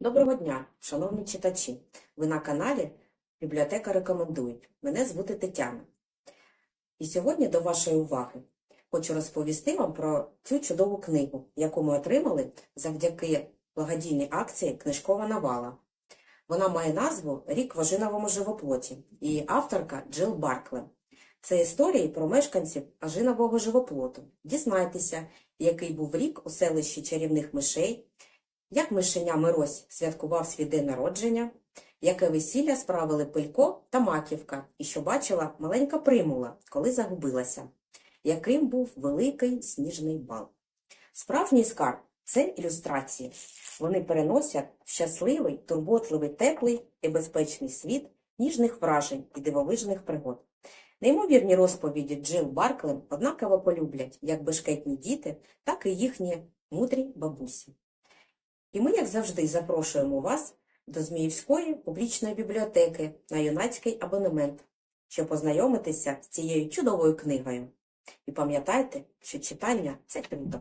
Доброго дня, шановні читачі! Ви на каналі Бібліотека рекомендують. Мене звати Тетяна. І сьогодні до вашої уваги хочу розповісти вам про цю чудову книгу, яку ми отримали завдяки благодійній акції Книжкова навала. Вона має назву Рік в ожиновому живоплоті і авторка Джил Баркле. Це історії про мешканців ожинового живоплоту. Дізнайтеся, який був рік у селищі чарівних мишей, як мишеня Мирось святкував свій день народження, яке весілля справили Пилько та Маківка, і що бачила маленька примула, коли загубилася, яким був великий сніжний бал. Справжній скарб це ілюстрації. Вони переносять в щасливий, турботливий, теплий і безпечний світ ніжних вражень і дивовижних пригод. Неймовірні розповіді Джил Барклем однаково полюблять як бешкетні діти, так і їхні мудрі бабусі. І ми, як завжди, запрошуємо вас до Зміївської публічної бібліотеки на юнацький абонемент, щоб познайомитися з цією чудовою книгою. І пам'ятайте, що читання це круто.